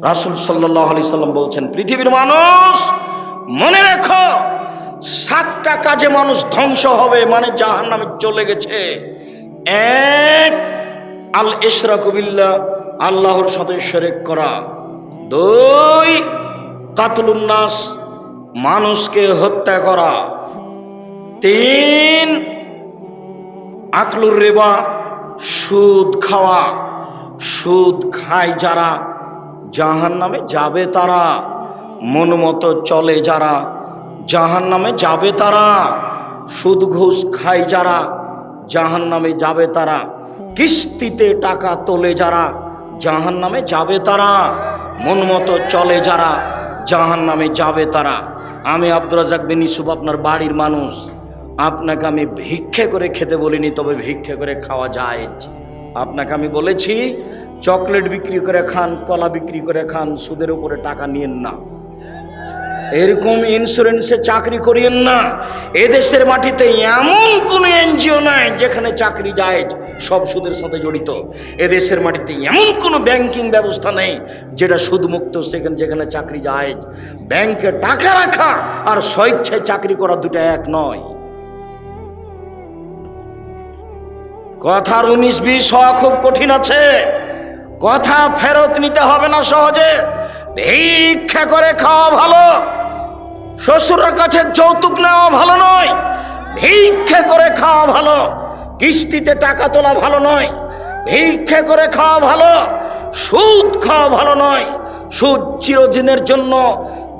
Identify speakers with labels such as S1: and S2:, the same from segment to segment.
S1: রাসুল সাল্লাহ সাল্লাম বলছেন, পৃথিবীর মানুষ, মনে রেখো, সাতটা কাজে মানুষ ধ্বংস হবে মানে জাহান নামে চলে গেছে। এক, আল ইশরাকুবিল্লা আল্লাহর সাথে শরেক করা। দুই কাতলুন্নাস মানুষকে হত্যা করা। তিন, আকলুর রেবা, সুদ খাওয়া। সুদ খায় যারা জাহান নামে যাবে তারা। মন মতো চলে যারা জাহান নামে যাবে তারা। সুদ ঘুষ খায় যারা জাহান নামে যাবে তারা। কিস্তিতে টাকা তোলে যারা জাহান নামে যাবে তারা। মন মতো চলে যারা জাহান নামে যাবে তারা। আমি আব্দুর রাজাক বিন ইসুফ আপনার বাড়ির মানুষ। আপনাকে আমি ভিক্ষে করে খেতে বলিনি, তবে ভিক্ষে করে খাওয়া যায়। আপনাকে আমি বলেছি, চকলেট বিক্রি করে খান, কলা বিক্রি করে খান, সুদের উপরে টাকা নিয়েন না। এরকম ইন্স্যুরেন্সে চাকরি করিয়েন না। এদেশের মাটিতে এমন কোনো এনজিও নাই যেখানে চাকরি যায়, সব সুদের সাথে জড়িত। এদেশের মাটিতে এমন কোনো ব্যাংকিং ব্যবস্থা নেই যেটা সুদমুক্ত সেখানে যেখানে চাকরি যায়। ব্যাংকে টাকা রাখা আর স্বেচ্ছায় চাকরি করা দুটো এক নয়। কথার উনিশ বিশ হওয়া খুব কঠিন আছে। কথা ফেরত নিতে হবে না সহজে। ভিক্ষা করে খাওয়া ভালো। শ্বশুরের কাছে যৌতুক নেওয়া ভালো নয়। ভিক্ষে করে খাওয়া ভালো। কিস্তিতে টাকা তোলা ভালো নয়। ভিক্ষে করে খাওয়া ভালো। সুদ খাওয়া ভালো নয়। সুদ চিরদিনের জন্য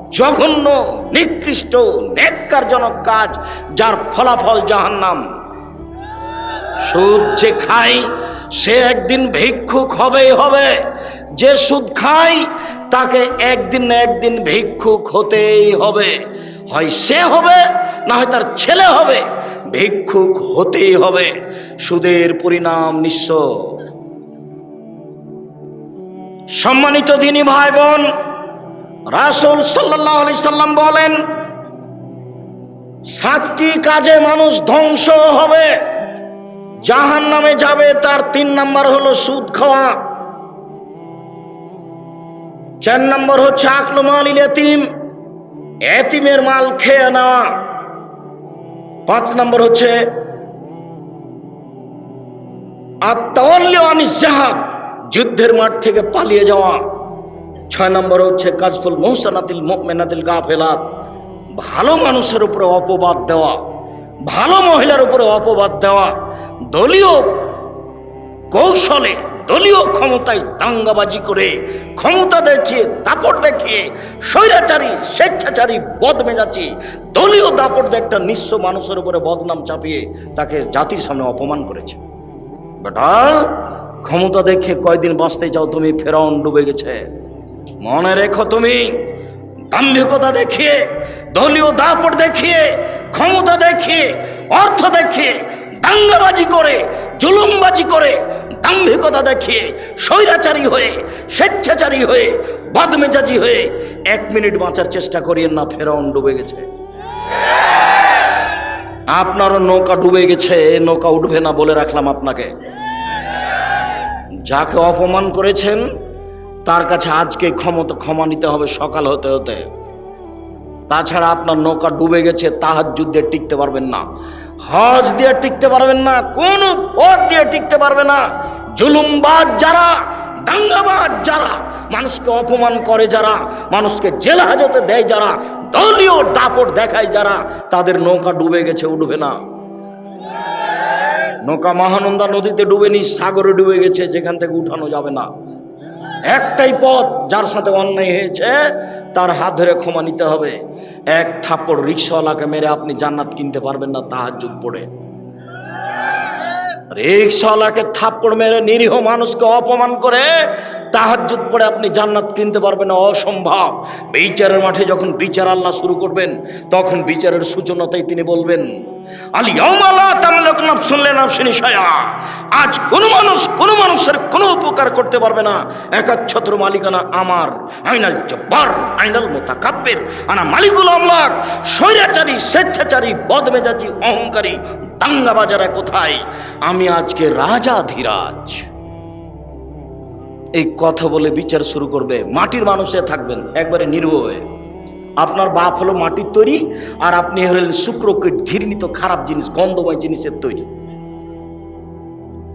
S1: জঘন্য, নিকৃষ্ট, নেককারজনক কাজ, যার ফলাফল জাহান্নাম। সুদ যে খায়, সে একদিন ভিক্ষুক হবেই হবে। যে সুদ খায়, তাকে একদিন একদিন ভিক্ষুক হতেই হবে। হয় সে হবে, না হয় তার ছেলে হবে। ভিক্ষুক হতেই হবে। সুদের পরিণাম নিঃস্ব। সম্মানিত দিনী ভাই বোন রাসুল সাল্লাম বলেন, সাতটি কাজে মানুষ ধ্বংস হবে। জাহান নামে যাবে, তার তিন নাম্বার হলো সুদ খাওয়া। চার নম্বর হচ্ছে আকলু মাল এতিম, এতিমের মাল খেয়ে নেওয়া। পাঁচ নম্বর হচ্ছে যুদ্ধের মাঠ থেকে পালিয়ে যাওয়া। ছয় নম্বর হচ্ছে কাজফুল মোহসানাতিল মেনাতিল গাফেলাত, ভালো মানুষের উপরে অপবাদ দেওয়া, ভালো মহিলার উপরে অপবাদ দেওয়া। দলীয় কৌশলে, দলীয় ক্ষমতায় দাঙ্গাবাজি করে ক্ষমতা দেখিয়ে, দাপট দেখিয়ে, স্বৈরাচারী, স্বেচ্ছাচারী বদমেজাচি দলীয় দাপট দিয়ে একটা নিঃস্ব মানুষের উপরে বদনাম চাপিয়ে তাকে জাতির সামনে অপমান করেছে। বেটা, ক্ষমতা দেখে কয়দিন বাঁচতে চাও তুমি, ফেরাউন ডুবে গেছে। মনে রেখো তুমি, দাম্ভিকতা দেখিয়ে, দলীয় দাপট দেখিয়ে, ক্ষমতা দেখিয়ে, অর্থ দেখিয়ে দাঙ্গাবাজি করে, জুলুমবাজি করে, দাম্ভিকতা দেখিয়ে, স্বৈরাচারী হয়ে, স্বেচ্ছাচারী হয়ে, বদমেজাজি হয়ে এক মিনিট বাঁচার চেষ্টা করিয়েন না, ফেরাউন ডুবে গেছে। আপনারও নৌকা ডুবে গেছে, নৌকা উঠবে না বলে রাখলাম আপনাকে। যাকে অপমান করেছেন, তার কাছে আজকে ক্ষমতা ক্ষমা নিতে হবে সকাল হতে হতে। তাছাড়া আপনার নৌকা ডুবে গেছে, তাহার যুদ্ধে টিকতে পারবেন না। হজ দিয়ে টিকতে পারবেন না, কোন পথ দিয়ে টিকতে পারবে না। জুলুমবাজ যারা, দাঙ্গাবাজ যারা, মানুষকে অপমান করে যারা, মানুষকে জেল হাজতে দেয় যারা, দলীয় দাপট দেখায় যারা, তাদের নৌকা ডুবে গেছে, উঠবে না। নৌকা মহানন্দা নদীতে ডুবেনি সাগরে ডুবে গেছে, যেখান থেকে উঠানো যাবে না। একটাই পথ যার সাথে অন্যায় হয়েছে, তার হাত ধরে ক্ষমা নিতে হবে। এক থাপ্পড় রিক্সাওয়ালাকে মেরে আপনি জান্নাত কিনতে পারবেন না তাহার যুগ পড়ে। রিক্সাওয়ালাকে থাপ্পড় মেরে নিরীহ মানুষকে অপমান করে তাহাজ্জুদ পড়ে আপনি জান্নাত কিনতে পারবেন অসম্ভব। বিচারের মাঠে যখন বিচার আল্লাহ শুরু করবেন, তখন বিচারের সূচনাতেই তিনি বলবেন আজ কোনো মানুষ কোনো মানুষের কোনো উপকার করতে পারবে না। একাচ্ছত্র মালিকানা আমার। আইনাল জব্বার, আইনাল মোতাকাব্যের আনা মালিকুল আমলাক, স্বৈরাচারী, স্বেচ্ছাচারী, বদমেজাজি, অহংকারী দাঙ্গাবাজারা কোথায়? আমি আজকে রাজা ধীরাজ। এই কথা বলে বিচার শুরু করবে। মাটির মানুষে থাকবেন, একবারে নির্ভ হয়ে। আপনার বাপ হলো মাটির তৈরি, আর আপনি হলেন শুক্রকীট ঘৃণিত খারাপ জিনিস, গন্ধময় জিনিসের তৈরি।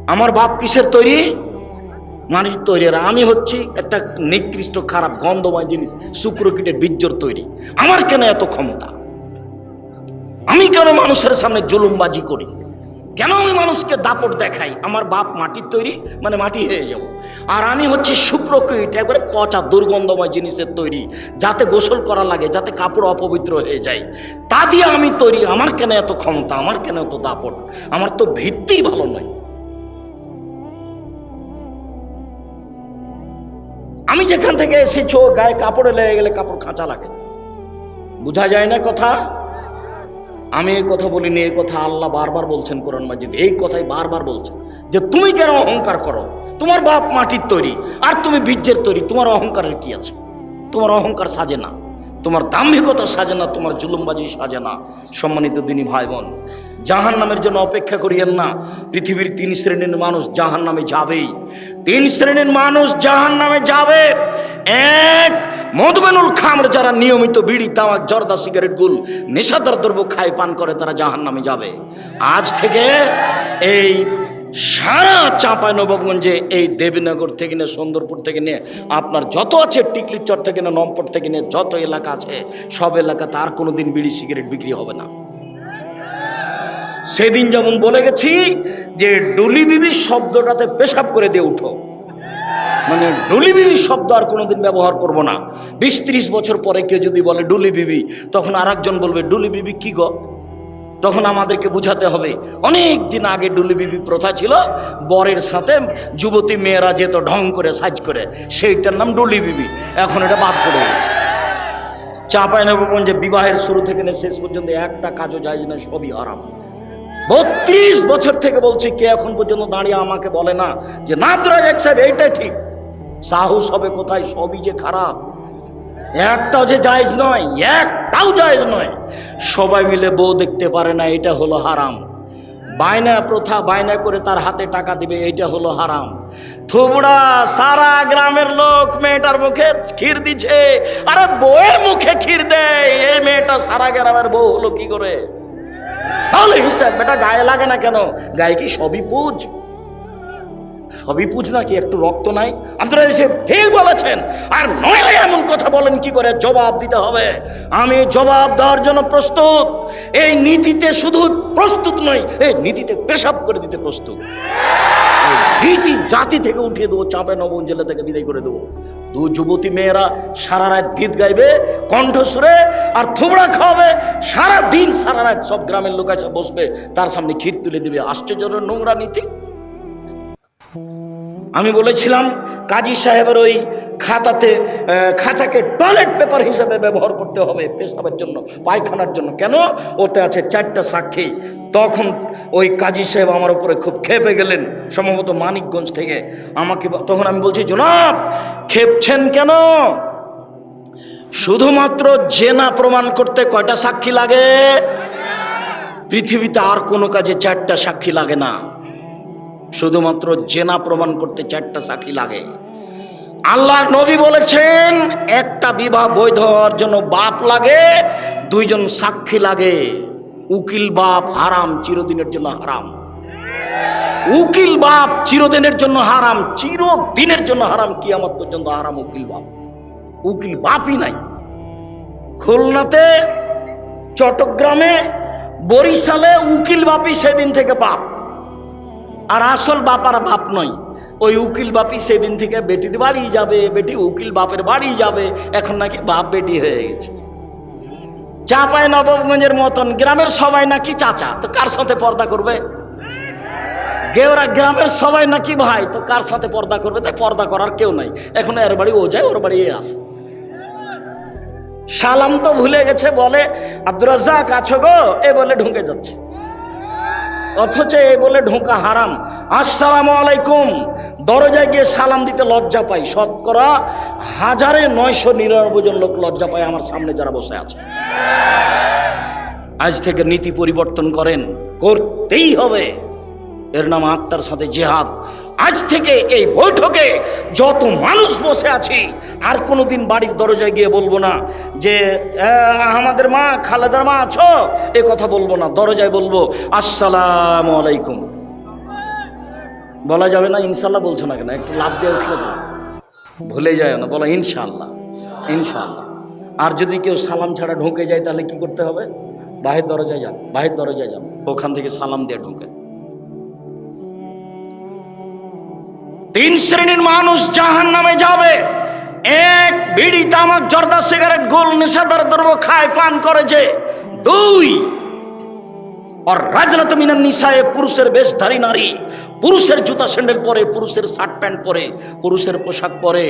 S1: আমার বাপ কিসের তৈরি? মাটির তৈরি। আর আমি হচ্ছি একটা নিকৃষ্ট খারাপ, গন্ধময় জিনিস, শুক্রকীটের বীর্যর তৈরি। আমার কেন এত ক্ষমতা? আমি কেন মানুষের সামনে জুলুমবাজি করি? কেন আমি মানুষকে দাপট দেখাই? আমার বাপ মাটির তৈরি মানে মাটি হয়ে যাব। আর আমি হচ্ছে শুক্রকীট একবারে পচা, দুর্গন্ধময় জিনিসের তৈরি, যাতে গোসল করা লাগে, যাতে কাপড় অপবিত্র হয়ে যায়। তা দিয়ে আমি তৈরি, আমার কেন এত ক্ষমতা, আমার কেন এত দাপট? আমার তো ভিত্তিই ভালো নয়। আমি যেখান থেকে এসেছ গায়ে কাপড়ে লেগে গেলে কাপড় খাঁচা লাগে। বোঝা যায় না কথা? আমি এই কথা বলিনি, এই কথা আল্লাহ বারবার বলছেন কোরআন মাজিদ। এই কথাই বারবার বলছেন। যে তুমি কেন অহংকার করো? তোমার বাপ মাটির তৈরি, আর তুমি বীর্যের তৈরি, তোমার অহংকারের কি আছে? তোমার অহংকার সাজে না, তোমার দাম্ভিকতা সাজে না, তোমার জুলুমবাজি সাজে না। সম্মানিত দিনী ভাই বোন জাহান নামের জন্য অপেক্ষা করিয়েন না। পৃথিবীর তিন শ্রেণির মানুষ জাহান নামে যাবেই। তিন শ্রেণির মানুষ জাহান নামে যাবে। এক, মধুমেনুল খামর যারা নিয়মিত বিড়ি তামাক জর্দা, সিগারেট, গুল, নেশাদার দ্রব্য খায়, পান করে, তারা জাহান নামে যাবে। আজ থেকে এই সারা চাঁপাই নবাবগঞ্জে এই দেবীনগর থেকে নিয়ে, সুন্দরপুর থেকে নিয়ে, আপনার যত আছে টিকলির চর থেকে নিয়ে নম্পট থেকে নিয়ে, যত এলাকা আছে, সব এলাকাতে আর কোনো দিন বিড়ি, সিগারেট বিক্রি হবে না। সেদিন যেমন বলে গেছি যে ডুলি বিবি শব্দটাতে পেশাব করে দিয়ে উঠো। মানে ডুলি বিবি শব্দ আর কোনোদিন ব্যবহার করব না। বিশ ত্রিশ বছর পরে কেউ যদি বলে ডুলি বিবি, তখন আর বলবে, ডুলি বিবি কি গো? তখন আমাদেরকে বুঝাতে হবে। অনেক দিন আগে ডুলি বিবি প্রথা ছিল, বরের সাথে যুবতী মেয়েরা যেত ঢং করে, সাজ করে, সেইটার নাম ডুলি বিবি। এখন এটা বাদ পড়ে গেছে। চাপায় নবগঞ্জে বিবাহের শুরু থেকে শেষ পর্যন্ত একটা কাজও যায় না, সবই আরাম। বত্রিশ বছর থেকে বলছি, কে এখন পর্যন্ত দাঁড়িয়ে আমাকে বলে না যে, নাতরাজ এক সাহেব, এইটাই ঠিক। সাহস হবে কোথায়? সবই যে খারাপ। একটাও যে জায়জ নয়, একটাও জায়েজ নয়। সবাই মিলে বউ দেখতে পারে না, এটা হলো হারাম। বায়না প্রথা বায়না করে তার হাতে টাকা দিবে, এটা হলো হারাম। থুবড়া সারা গ্রামের লোক মেয়েটার মুখে ক্ষীর দিছে। আরে বউয়ের মুখে ক্ষীর দেয়, এই মেয়েটা সারা গ্রামের বউ হলো কি করে? তাহলে হিসাব বেটা গায়ে লাগে না কেন? গায়ে কি সবই পুজ? সবই পুজ নাকি? একটু রক্ত নাই? আপনারা ঠিক বলেছেন। আর নইলে এমন কথা বলেন, কি করে জবাব দিতে হবে? আমি জবাব দেওয়ার জন্য প্রস্তুত। এই নীতিতে শুধু প্রস্তুত নই, এই নীতিতে পেশাব করে দিতে প্রস্তুত। নীতি জাতি থেকে উঠিয়ে দেবো চাপে নবন জেলা থেকে বিদায় করে দেবো। দু যুবতী মেয়েরা সারা রাত গীত গাইবে কণ্ঠ সুরে আর থোবড়া খাওয়াবে, সারা দিন, সারা রাত সব গ্রামের লোক আছে বসবে, তার সামনে ক্ষীর তুলে দিবে। আশ্চর্য নোংরা নীতি। আমি বলেছিলাম, কাজী সাহেবের ওই খাতাতে খাতাকে টয়লেট পেপার হিসেবে ব্যবহার করতে হবে পেশাবের জন্য, পায়খানার জন্য। কেন? ওতে আছে চারটা সাক্ষী। তখন ওই কাজী সাহেব আমার উপরে খুব খেপে গেলেন, সম্ভবত মানিকগঞ্জ থেকে। আমাকে তখন আমি বলছি, জনাব খেপছেন কেন? শুধুমাত্র জেনা প্রমাণ করতে কয়টা সাক্ষী লাগে? পৃথিবীতে আর কোনো কাজে চারটা সাক্ষী লাগে না। শুধুমাত্র জেনা প্রমাণ করতে চারটা সাক্ষী লাগে। আল্লাহ নবী বলেছেন, একটা বিবাহ বৈধ হওয়ার জন্য বাপ লাগে, দুইজন সাক্ষী লাগে। উকিল বাপ হারাম, চিরদিনের জন্য হারাম। উকিল বাপ চিরদিনের জন্য হারাম, চিরদিনের জন্য হারাম কি আমার পর্যন্ত হারাম উকিল বাপ। উকিল বাপই নাই। খুলনাতে, চট্টগ্রামে, বরিশালে উকিল বাপই সেদিন থেকে বাপ। আর আসল বাপ আর বাপ নয়। ওই উকিল বাপি সেদিন থেকে বেটির বাড়ি যাবে, বেটি উকিল বাপের বাড়ি যাবে, এখন নাকি বাপ বেটি হয়ে গেছে। চাপায় নবগঞ্জের মতন, গ্রামের সবাই নাকি চাচা, তো কার সাথে পর্দা করবে? গেওরা গ্রামের সবাই নাকি ভাই, তো কার সাথে পর্দা করবে? তাই পর্দা করার কেউ নাই, এখন এর বাড়ি ও যায়, ওর বাড়ি আসে সালাম তো ভুলে গেছে, বলে, আব্দুর রাজ্জাক আছো গো? এ বলে ঢুকে যাচ্ছে। অথচ এ বলে ঢোকা হারাম। আসসালামু আলাইকুম। দরজায় গিয়ে সালাম দিতে লজ্জা পাই। শতকরা হাজারে নয়শো নিরানব্বই জন লোক লজ্জা পায় আমার সামনে যারা বসে আছে। আজ থেকে নীতি পরিবর্তন করেন। করতেই হবে। এর নাম আত্মার সাথে জেহাদ। আজ থেকে এই বৈঠকে যত মানুষ বসে আছি আর কোনোদিন বাড়ির দরজায় গিয়ে বলব না যে "আহ, আমাদের মা খালেদার মা আছো? এ কথা বলব না দরজায় বলব আসসালাম আলাইকুম। বলা যাবে না ইনশাল্লাহ বলছো না কেন একটু লাভ দিয়ে উঠলে তো। ভুলে যায় না বলো ইনশাল্লাহ ইনশাল্লাহ। আর যদি কেউ সালাম ছাড়া ঢুকে যায় তাহলে কি করতে হবে? বাহির দরজায় যান বাহির দরজায় যান ওখান থেকে সালাম দিয়ে ঢুকে। তিন শ্রেণির মানুষ জাহান নামে যাবে। এক বিড়ি তামাক, জর্দা সিগারেট, গোল নেশাদার দ্রব্য খায়, পান করেছে দুই আর মিনান নিশায় পুরুষের বেশধারী নারী। পুরুষের জুতা স্যান্ডেল পরে, পুরুষের শার্ট প্যান্ট পরে, পুরুষের পোশাক পরে।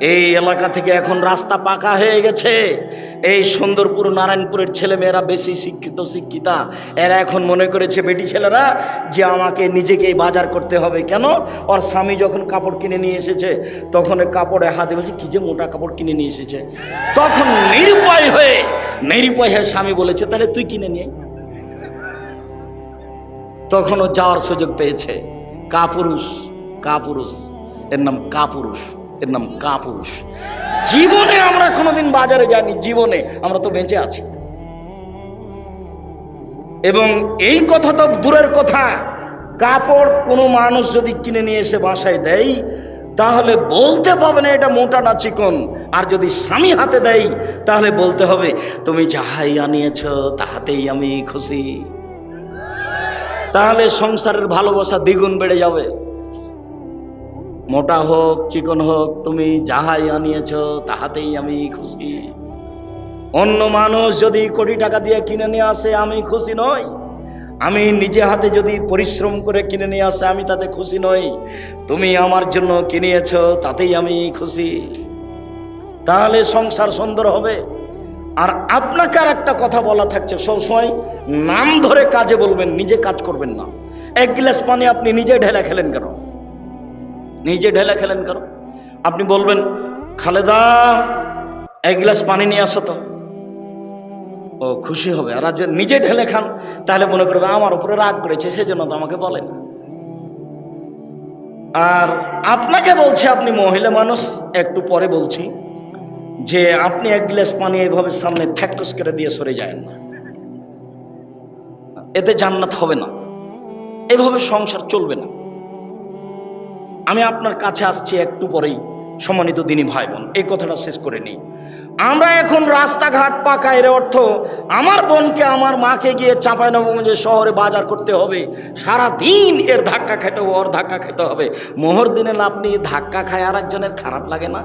S1: এই এলাকা থেকে এখন রাস্তা পাকা হয়ে গেছে। এই সুন্দরপুর, নারায়ণপুরের ছেলে মেয়েরা বেশি শিক্ষিত, শিক্ষিতা। এরা এখন মনে করেছে, বেটি ছেলেরা, যে আমাকে নিজেকে বাজার করতে হবে। কেন? ওর স্বামী যখন কাপড় কিনে নিয়ে এসেছে, তখন কাপড়ে হাতে বলছে, কি যে মোটা কাপড় কিনে নিয়ে এসেছে? তখন নিরুপায় হয়ে নিরুপায় হয়ে স্বামী বলেছে, তাহলে তুই কিনে নিয়ে। তখনও যাওয়ার সুযোগ পেয়েছে। কাপুরুষ কাপুরুষ। এর নাম কাপুরুষ। এর নাম কাপুরুষ। জীবনে আমরা কোনোদিন বাজারে যাইনি, জীবনে আমরা তো বেঁচে আছি। এবং এই কথা তো দূরের কথা। কাপড় কোনো মানুষ যদি কিনে নিয়ে এসে বাসায় দেয়, তাহলে বলতে পাবে না এটা মোটা না চিকন। আর যদি স্বামী হাতে দেয়, তাহলে বলতে হবে, তুমি যাহাই আনিয়েছ, তাহাতেই আমি খুশি। তাহলে সংসারের ভালোবাসা দ্বিগুণ বেড়ে যাবে। মোটা হোক, চিকন হোক, তুমি যাহাই আনিয়েছ, তাহাতেই আমি খুশি। অন্য মানুষ যদি কোটি টাকা দিয়ে কিনে নিয়ে আসে, আমি খুশি নই। আমি নিজে হাতে যদি পরিশ্রম করে কিনে নিয়ে আসে, আমি তাতে খুশি নই। তুমি আমার জন্য কিনিয়েছ, তাতেই আমি খুশি। তাহলে সংসার সুন্দর হবে। আর আপনাকে আর একটা কথা বলা থাকছে, সবসময় নাম ধরে কাজে বলবেন, নিজে কাজ করবেন না। এক গ্লাস পানি আপনি নিজে ঢেলে খেলেন কেন? নিজে ঢেলে খেলেন কেন? আপনি বলবেন, খালেদা, এক গ্লাস পানি নিয়ে আসো তো। ও খুশি হবে। আর যদি নিজে ঢেলে খান, তাহলে মনে করবে আমার উপরে রাগ করেছে, সেজন্য তো আমাকে বলেন আর আপনাকে বলছি, আপনি মহিলা মানুষ, একটু পরে বলছি যে, আপনি এক গ্লাস পানি এইভাবে সামনে থ্যাকস করে দিয়ে সরে যায় না। এতে জান্নাত হবে না। এভাবে সংসার চলবে না। আমি আপনার কাছে আসছি একটু পরেই, সম্মানিত দিনী ভাই বোন এই কথাটা শেষ করে নিই। আমরা এখন রাস্তাঘাট পাকা, এর অর্থ আমার বোনকে, আমার মাকে গিয়ে চাঁপাই নবগঞ্জের শহরে বাজার করতে হবে। সারা দিন এর ধাক্কা খেতে হবে, ওর ধাক্কা খেতে হবে। মোহর দিনে আপনি ধাক্কা খায় আর একজনের খারাপ লাগে না।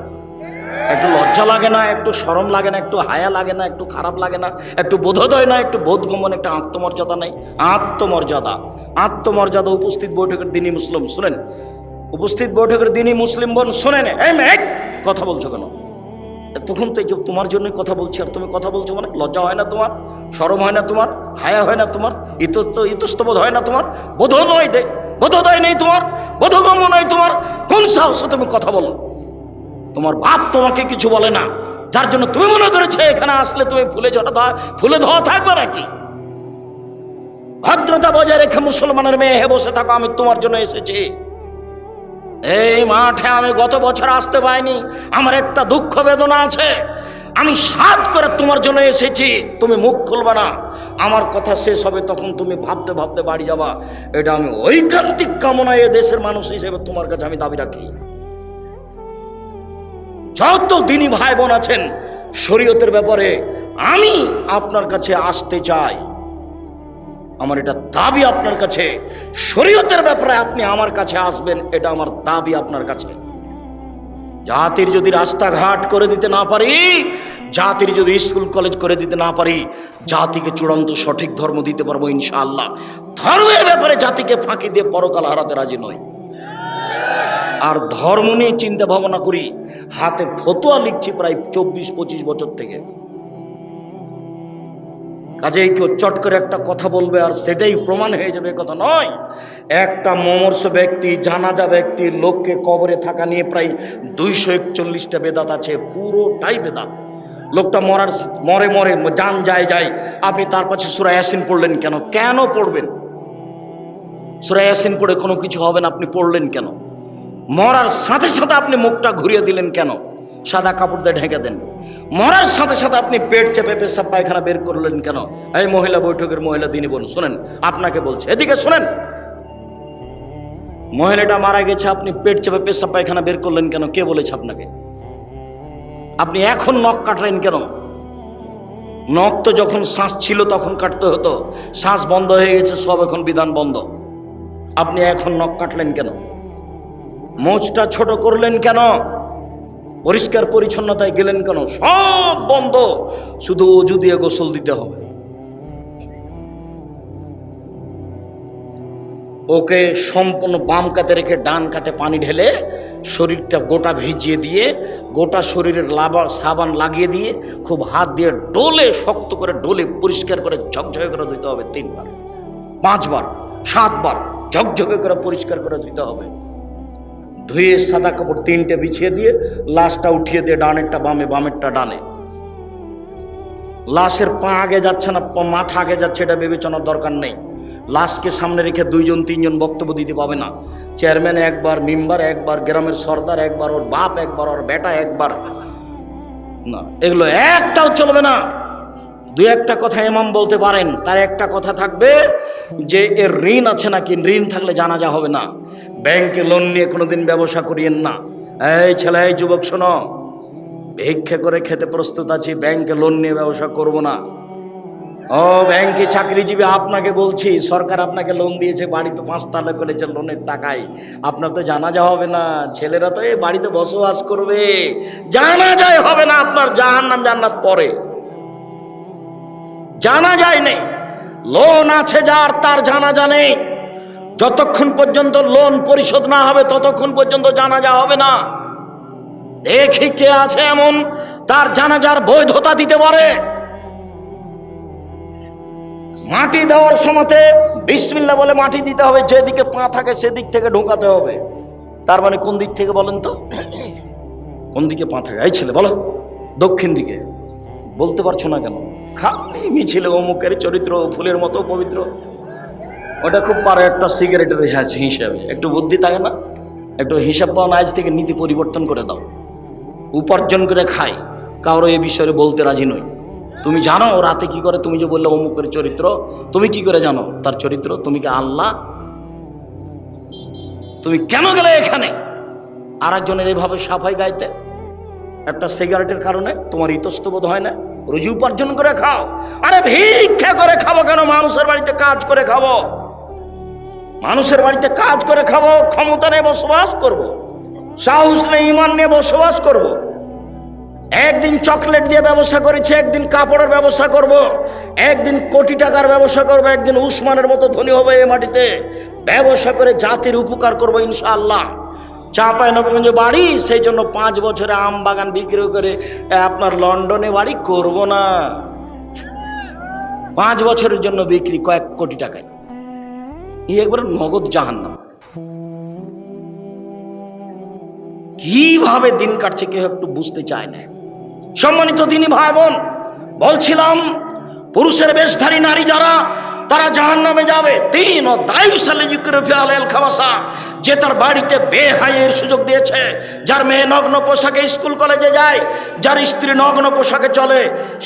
S1: একটু লজ্জা লাগে না, একটু সরম লাগে না, একটু হায়া লাগে না, একটু খারাপ লাগে না, একটু বোধোদয় না, একটু বোধগমন একটা আত্মমর্যাদা নেই। আত্মমর্যাদা আত্মমর্যাদা উপস্থিত বৈঠকের দিনই মুসলিম, শুনেন উপস্থিত বৈঠকের দিনই মুসলিম বোন মেঘ কথা বলছো কেন? তখন তো তোমার জন্যই কথা বলছি, আর তুমি কথা বলছো মানে লজ্জা হয় না তোমার, সরম হয় না তোমার, হায়া হয় না তোমার, ইতস্ত, ইতস্তবোধ হয় না তোমার বোধোদয় দে বোধোদয় নেই তোমার বোধগম্য নয় তোমার, কোন সাহসে তুমি কথা বলো? তোমার বাপ তোমাকে কিছু বলে না, যার জন্য তুমি মনে করেছ এখানে আসলে তুমি ফুলে জড়া ফুলে ধোয়া থাকবে নাকি? ভদ্রতা বজায় রেখে মুসলমানের মেয়ে হে বসে থাকো, আমি তোমার জন্য এসেছি। এই মাঠে আমি গত বছর আসতে পাইনি। আমার একটা দুঃখ বেদনা আছে। আমি সাত করে তোমার জন্য এসেছি। তুমি মুখ খুলবে না। আমার কথা শেষ হবে তখন তুমি ভাবতে ভাবতে বাড়ি যাবা। এটা আমি ঐকান্তিক কামনায় এ দেশের মানুষ হিসেবে তোমার কাছে আমি দাবি রাখি। যত দিনী ভাই বোন আছেন, শরীয়তের ব্যাপারে আমি আপনার কাছে আসতে চাই। আমার এটা দাবি আপনার কাছে। শরীয়তের ব্যাপারে আপনি আমার কাছে আসবেন, এটা আমার দাবি আপনার কাছে। জাতির যদি রাস্তাঘাট করে দিতে না পারি, জাতির যদি স্কুল, কলেজ করে দিতে না পারি, জাতিকে চূড়ান্ত সঠিক ধর্ম দিতে পারব ইনশাআল্লাহ। ধর্মের ব্যাপারে জাতিকে ফাঁকি দিয়ে পরকাল হারাতে রাজি নয়। আর ধর্ম নিয়ে চিন্তা ভাবনা করি, হাতে ফতোয়া লিখছি প্রায় চব্বিশ পঁচিশ বছর থেকে। কাজেই কেউ চট করে একটা কথা বলবে আর সেটাই প্রমাণ হয়ে যাবে কথা নয়। একটা মমর্ষ ব্যক্তি, জানাজা ব্যক্তি, লোককে কবরে থাকা নিয়ে প্রায় দুইশো একচল্লিশটা বেদাত আছে, পুরোটাই বেদাত। লোকটা মরার মরে মরে যান যায় যায়। আপনি তার পাশে সুরা ইয়াসিন পড়লেন কেন? কেন পড়বেন? সুরা ইয়াসিন পড়ে কোনো কিছু হবে না, আপনি পড়লেন কেন? মরার সাথে সাথে আপনি মুখটা ঘুরিয়ে দিলেন কেন? সাদা কাপড় দিয়ে ঢেকে দেন। মরার সাথে সাথে আপনি পেট চেপে পেশাব পায়খানা বের করলেন কেন? এই মহিলা বৈঠকের মহিলা দিনই বলুন, শোনেন, আপনাকে বলছে, এদিকে শোনেন। মহিলাটা মারা গেছে, আপনি পেট চেপে পেশাব পায়খানা বের করলেন কেন? কে বলেছে আপনাকে? আপনি এখন নখ কাটলেন কেন? নখ তো যখন শ্বাস ছিল তখন কাটতে হতো। শ্বাস বন্ধ হয়ে গেছে, সব এখন বিধান বন্ধ। আপনি এখন নখ কাটলেন কেন? মোচটা ছোট করলেন কেন? পরিষ্কার পরিচ্ছন্নতায় গেলেন কেন? সব বন্ধ। শুধু অজু দিয়ে গোসল দিতে হবে। ওকে সম্পূর্ণ বাম কাতে রেখে ডান কাতে পানি ঢেলে শরীরটা গোটা ভিজিয়ে দিয়ে, গোটা শরীরের লাবা, সাবান লাগিয়ে দিয়ে খুব হাত দিয়ে ডোলে, শক্ত করে ডোলে, পরিষ্কার করে ঝকঝকে করে ধুতে হবে তিনবার, পাঁচবার, সাতবার, ঝকঝকে করে পরিষ্কার করে ধুতে হবে। ধুয়ে সাদা কাপড় তিনটে বিছিয়ে দিয়ে লাশটা উঠিয়ে দিয়ে ডানেরটা বামে, বামেরটা ডানে। লাশের পা আগে যাচ্ছে না মাথা আগে যাচ্ছে, এটা বিবেচনার দরকার নেই। লাশকে সামনে রেখে দুইজন, তিনজন বক্তব্য দিতে পাবে না। চেয়ারম্যান একবার, মেম্বার একবার, গ্রামের সর্দার একবার, ওর বাপ একবার, ওর বেটা একবার। না, এগুলো একটাও চলবে না। দু একটা কথা এমাম বলতে পারেন, তার একটা কথা থাকবে যে এর ঋণ আছে নাকি? ঋণ থাকলে জানাজা হবে না। ব্যাংকে লোন নিয়ে কোনোদিন ব্যবসা করিয়েন না। এই ছেলে, এই যুবক, শোনো। ভিক্ষে করে খেতে প্রস্তুত আছি, ব্যাংকে লোন নিয়ে ব্যবসা করব না। ও, ব্যাংকে চাকরিজীবী, আপনাকে বলছি, সরকার আপনাকে লোন দিয়েছে, বাড়িতে পাঁচতলা করেছে লোনের টাকায়। আপনার তো জানা যা হবে না। ছেলেরা তো এই বাড়িতে বসবাস করবে। জানা যায় হবে না আপনার জাহান নাম জান্নাত পরে। জানা যায় নেই। লোন আছে যার, তার জানা জানে যতক্ষণ পর্যন্ত লোন পরিশোধ না হবে, ততক্ষণ পর্যন্ত জানা জানাজা হবে না। দেখি কে আছে এমন, তার জানাজার বৈধতা দিতে পারে। মাটি দেওয়ার সময়তে বিসমিল্লা বলে মাটি দিতে হবে, যেদিকে পা থাকে সেদিক থেকে ঢোকাতে হবে। তার মানে কোন দিক থেকে বলেন তো? কোন দিকে পা থাকে? এই ছেলে, বলো। দক্ষিণ দিকে। বলতে পারছ না কেন? খালি মিছিলে অমুকের চরিত্র, ফুলের মতো পবিত্র। ওটা খুব পারে একটা সিগারেটের আছে হিসাবে। একটু বুদ্ধি থাকে না? একটু হিসাব পাওয়া আজ থেকে নীতি পরিবর্তন করে দাও। উপার্জন করে খাই। কারও এ বিষয়ে বলতে রাজি নই। তুমি জানো রাতে কি করে? তুমি যে বললে অমুকের চরিত্র, তুমি কি করে জানো তার চরিত্র? তুমি কি আল্লাহ? তুমি কেন গেলে এখানে? আর একজনের এইভাবে সাফাই গাইতে? একটা সিগারেটের কারণে তোমার ইতস্তবোধ হয় না? রুজি উপার্জন করে খাও আরে ভিক্ষা করে খাব কেন মানুষের বাড়িতে কাজ করে খাব মানুষের বাড়িতে কাজ করে খাব, ক্ষমতা নিয়ে বসবাস করব। সাহস নেই ইমান নিয়ে বসবাস করব। একদিন চকলেট দিয়ে ব্যবসা করেছি, একদিন কাপড়ের ব্যবসা করব। একদিন কোটি টাকার ব্যবসা করব, একদিন উসমানের মতো ধনী হবে এ মাটিতে ব্যবসা করে জাতির উপকার করব ইনশাআল্লাহ চাঁপাই নবগঞ্জে বাড়ি, সেই জন্য পাঁচ বছরে আম বাগান বিক্রি করে আপনার লন্ডনে বাড়ি করব না। পাঁচ বছরের জন্য বিক্রি কয়েক কোটি টাকায়। এই একবার নগদ জাহান্নাম। কীভাবে দিন কাটছে কেউ একটু বুঝতে চায় না। সম্মানিত দিনী ভাই বোন বলছিলাম, পুরুষের বেশধারী নারী যারা, তারা জাহান নামে যাবে। তিন ও দায়ু সালে খাবাসা। যে তার বাড়িতে বেহাইয়ের সুযোগ দিয়েছে, যার মেয়ে নগ্ন পোশাকে স্কুল কলেজে যায়, যার স্ত্রী নগ্ন পোশাকে চলে,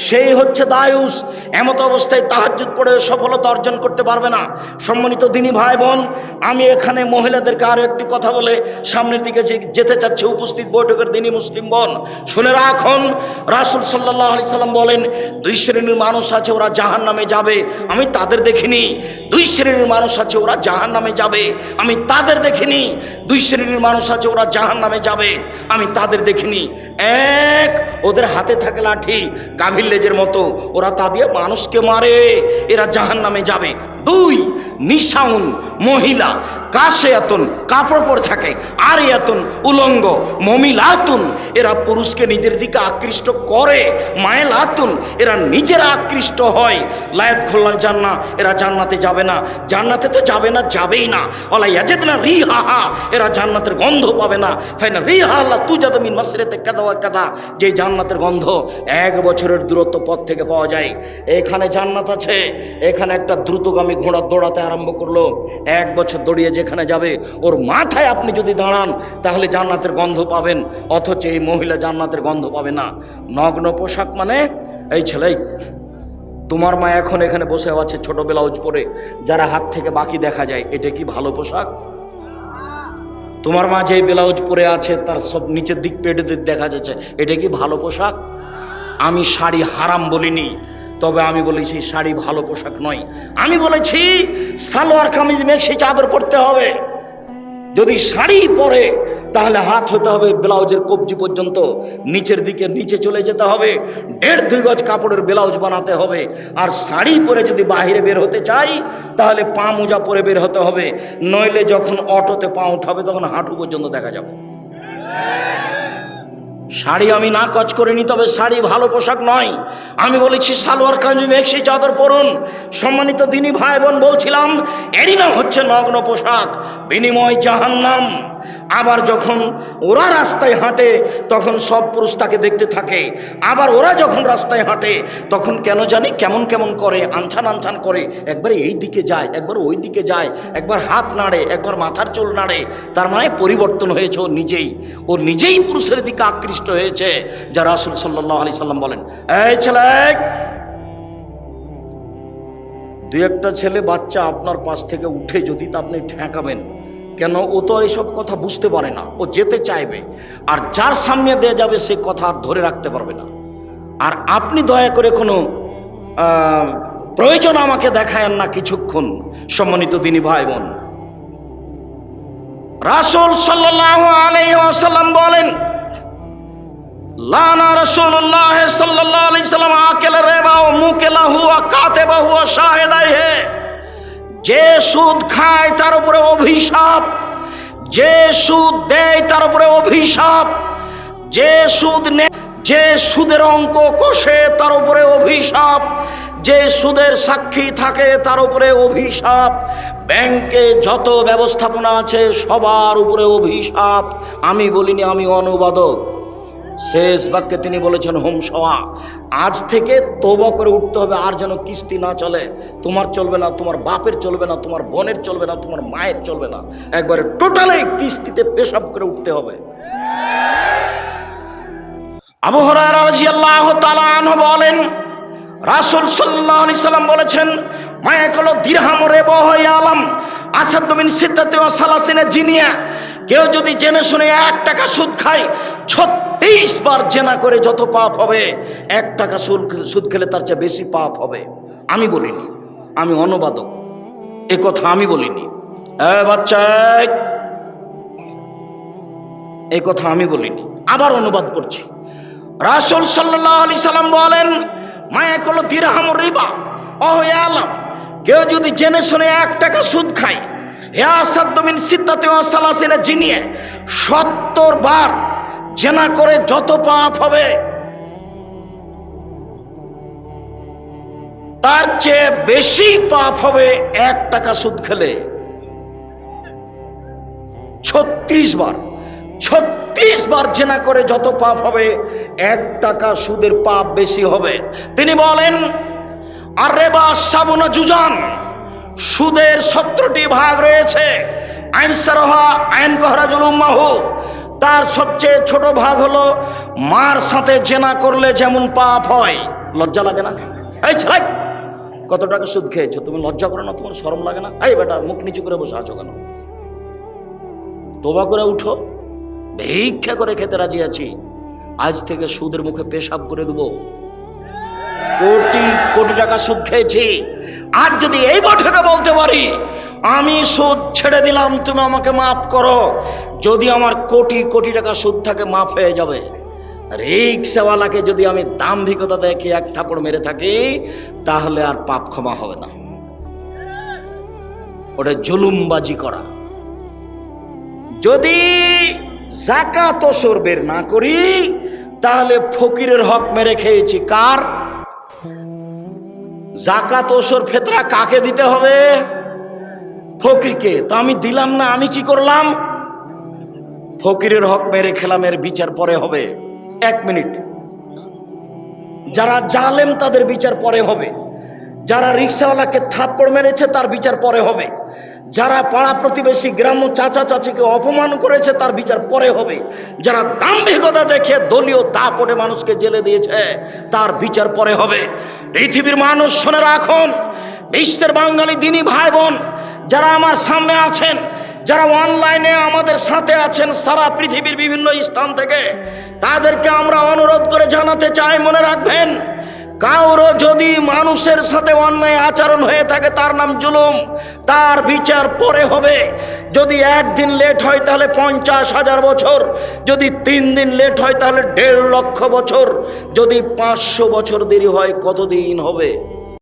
S1: সেই হচ্ছে দায়ুস। এমত অবস্থায় তাহাজ্জুদ পড়ে সফলতা অর্জন করতে পারবে না। সম্মানিত দিনী ভাই বোন, আমি এখানে মহিলাদেরকে আরও একটি কথা বলে সামনের দিকে যেতে চাচ্ছি উপস্থিত বৈঠকের দিনী মুসলিম বোন। শুনে রাখুন, রাসুল সাল্লাহ আলি সাল্লাম বলেন, দুই শ্রেণির মানুষ আছে, ওরা জাহান নামে যাবে। আমি তাদের দেখিনি। দুই শ্রেণির মানুষ আছে, ওরা জাহান নামে যাবে। আমি তাদের দেখিনি। দুই শ্রেণির মানুষ আছে, ওরা জাহান নামে যাবে। আমি তাদের দেখিনি। এক, ওদের হাতে থাকে লাঠি, গাভীর লেজের মতো। ওরা তা দিয়ে মানুষকে মারে, এরা জাহান নামে যাবে। দুই, নিশাউন, মহিলা কাশে এতন কাপড় পরে থাকে আর এতন উলঙ্গ, মমিলাতুন। এরা পুরুষকে নিজের দিকে আকৃষ্ট করে মায়েল আতুন এরা নিজেরা আকৃষ্ট হয়। লায়াত খোল্লাল জান্না এরা জান্নাতে যাবে না। জান্নাতে তো যাবে না, যাবেই না। ওলা ইয়াজেদ না রি হা হা এরা জান্নাতের গন্ধ পাবে না। ফাইনা রি হা আল্লাহ তু যাদমিন মাসরেতে কাদা কাদা। যে জান্নাতের গন্ধ এক বছরের দূরত্ব পথ থেকে পাওয়া যায়। এখানে জান্নাত আছে, এখানে একটা দ্রুতগামী ঘোড়া দৌড়াতে আরম্ভ করল। এক বছর দৌড়িয়ে যেখানে যাবে, ওর মাথায় আপনি যদি দাঁড়ান, তাহলে জান্নাতের গন্ধ পাবেন। অথচ এই মহিলা জান্নাতের গন্ধ পাবে না। নগ্ন পোশাক মানে এই ছেলে তোমার মা এখন এখানে বসে আছে ছোট ব্লাউজ পরে। যারা হাত থেকে বাকি দেখা যায়, এটা কি ভালো পোশাক? তোমার মা যে ব্লাউজ পরে আছে, তার সব নিচের দিক পেটে দিক দেখা যাচ্ছে। এটা কি ভালো পোশাক? আমি শাড়ি হারাম বলিনি, তবে আমি বলেছি শাড়ি ভালো পোশাক নয়। আমি বলেছি, সালোয়ার কামিজ, মেক্সি, চাদর পরতে হবে। যদি শাড়ি পরে, তাহলে হাত হতে হবে ব্লাউজের কবজি পর্যন্ত। নিচের দিকে নিচে চলে যেতে হবে। দেড় দুই গজ কাপড়ের ব্লাউজ বানাতে হবে। আর শাড়ি পরে যদি বাহিরে বের হতে চাই, তাহলে পা মোজা পরে বের হতে হবে। নইলে যখন অটোতে পা উঠাবে, তখন হাঁটু পর্যন্ত দেখা যাবে। শাড়ি আমি না কচ করিনি, তবে শাড়ি ভালো পোশাক নয়। আমি বলেছি, সালোয়ার কাঞ্জি মেক্সি চাদর পরুন। সম্মানিত দিনী ভাই বোন বলছিলাম, এরই নাম হচ্ছে নগ্ন পোশাক, বিনিময় জাহান্নাম। আবার যখন ওরা রাস্তায় হাঁটে, তখন সব পুরুষ তাকে দেখতে থাকে। আবার ওরা যখন রাস্তায় হাঁটে, তখন কেন জানি কেমন কেমন করে, আনছান আনছান করে, একবার এই দিকে যায়, একবার ওই দিকে যায়, একবার হাত নাড়ে, একবার মাথার চুল নাড়ে। তার মানে পরিবর্তন হয়েছে ও নিজেই। ও নিজেই পুরুষের দিকে আকৃষ্ট হয়েছে, যা রাসুল সাল্লাহ আলি সাল্লাম বলেন। এই ছেলে দু একটা ছেলে বাচ্চা আপনার পাশ থেকে উঠে যদি তা আপনি ঠেকাবেন কেন? ও তো এইসব কথা বুঝতে পারে না। ও যেতে চাইবে। আর যার সামনে দিয়ে যাবে, সে কথা ধরে রাখতে পারবে না। আর আপনি দয়া করে কোনো প্রয়োজন আমাকে দেখায়েন না কিছুক্ষণ, সম্মানিত দিনী ভাই বোন রাসুল আলাইসাল্লাম বলেন, লানা আলাইহি সাল্লাম যে সুদ খায়, তার উপরে অভিশাপ। যে সুদ দেয়, তার উপরে অভিশাপ। যে সুদ নেয় যে সুদের অঙ্ক কষে, তার উপরে অভিশাপ। যে সুদের সাক্ষী থাকে, তার উপরে অভিশাপ। ব্যাংকে যত ব্যবস্থাপনা আছে, সবার উপরে অভিশাপ। আমি বলিনি, আমি অনুবাদক। শেষ বাক্যে তিনি বলেছেন, হোম, সওয়া। আজ থেকে তোবা করে উঠতে হবে, আর যেন কিস্তি না চলে। তোমার চলবে না, তোমার বাপের চলবে না, তোমার বোনের চলবে না, তোমার মায়ের চলবে না। একবারে টোটালে কিস্তিতে পেশাব করে উঠতে হবে। বলেন, রাসূল আলাইহি সাল্লাম বলেছেন মায়াকলো দিরহাম রেব হয়ে আলাম আসাদ মিন সিদ্দাতে ওয়া সালাসিনা জিনিয়া। কেউ যদি জেনে শুনে এক টাকা সুদ খায়, ছত্রিশ বার জেনা করে যত পাপ হবে, এক টাকা সুদ সুদ খেলে তার চেয়ে বেশি পাপ হবে। আমি বলিনি, আমি অনুবাদক। এ কথা আমি বলিনি। বাচ্চা এই কথা আমি বলিনি, আবার অনুবাদ করছি। রাসুল সাল্লাহ আলি সাল্লাম বলেন, মায়া কলো দিরহাম রিবা। ও আলাম, কেউ যদি জেনে শুনে এক টাকা সুদ খায় হেয়া সাদ্দমিন সিদ্ধাতে সালাসিনে জিনিয়ে, সত্তর বার জেনা করে যত পাপ হবে, তার চেয়ে বেশি পাপ হবে এক টাকা সুদ খেলে। ছত্রিশ বার ছত্রিশ বার জেনা করে যত পাপ হবে, এক টাকা সুদের পাপ বেশি হবে। তিনি বলেন, আর রেবা সাবুনা জুজান, সুদের সত্তরটি ভাগ রয়েছে। আইন সারহা, আইন কহরা জুলুম্মাহু তার সবচেয়ে ছোট ভাগ হলো মার সাথে জেনা করলে যেমন পাপ হয়। লজ্জা লাগে না? এই ছেলে কত টাকা সুদ খেয়েছো? তুমি লজ্জা করো না, তোমার শরম লাগে না? এই বেটা, মুখ নিচু করে বসে আছো কেন? তোবা করে উঠো, ভিক্ষা করে খেতে রাজি আছি। আজ থেকে সুদের মুখে পেশাব করে দেবো। কোটি কোটি টাকা সুদ খেয়েছি। আর যদি এই বৈঠকে বলতে পারি, আমি সুদ ছেড়ে দিলাম, তুমি আমাকে মাফ করো। যদি আমার কোটি কোটি টাকা সুদ থাকে, মাফ হয়ে যাবে। রিক্সাওয়ালাকে যদি আমি দাম্ভিকতা দেখে এক থাপড় মেরে থাকি, তাহলে আর পাপ ক্ষমা হবে না। ওটা জুলুমবাজি করা। যদি জাকাত ওসর বের না করি, তাহলে ফকিরের হক মেরে খেয়েছি। কার? জাকাত ওসর ফেতরা কাকে দিতে হবে? ফকিরকে। তো আমি দিলাম না, আমি কি করলাম? ফকিরের হক মেরে খেলামের বিচার পরে হবে। এক মিনিট। যারা জালেম, তাদের বিচার পরে হবে। যারা রিক্সাওয়ালাকে থাপ্পড় মেরেছে, তার বিচার পরে হবে। যারা পাড়া প্রতিবেশী, গ্রাম্য চাচা চাচিকে অপমান করেছে, তার বিচার পরে হবে। যারা দাম্ভিকতা দেখে দলীয় দাপটে মানুষকে জেলে দিয়েছে, তার বিচার পরে হবে। পৃথিবীর মানুষ শুনে রাখুন, বিশ্বের বাঙালি দিনী ভাই বোন, যারা আমার সামনে আছেন যারা অনলাইনে আমাদের সাথে আছেন সারা পৃথিবীর বিভিন্ন স্থান থেকে, তাদেরকে আমরা অনুরোধ করে জানাতে চাই, মনে রাখবেন কারও যদি মানুষের সাথে অন্যায় আচরণ হয়ে থাকে, তার নাম জুলুম, তার বিচার পরে হবে। যদি একদিন লেট হয়, তাহলে পঞ্চাশ হাজার বছর, যদি তিন দিন লেট হয়, তাহলে দেড় লক্ষ বছর, যদি পাঁচশো বছর দেরি হয়, কতদিন হবে?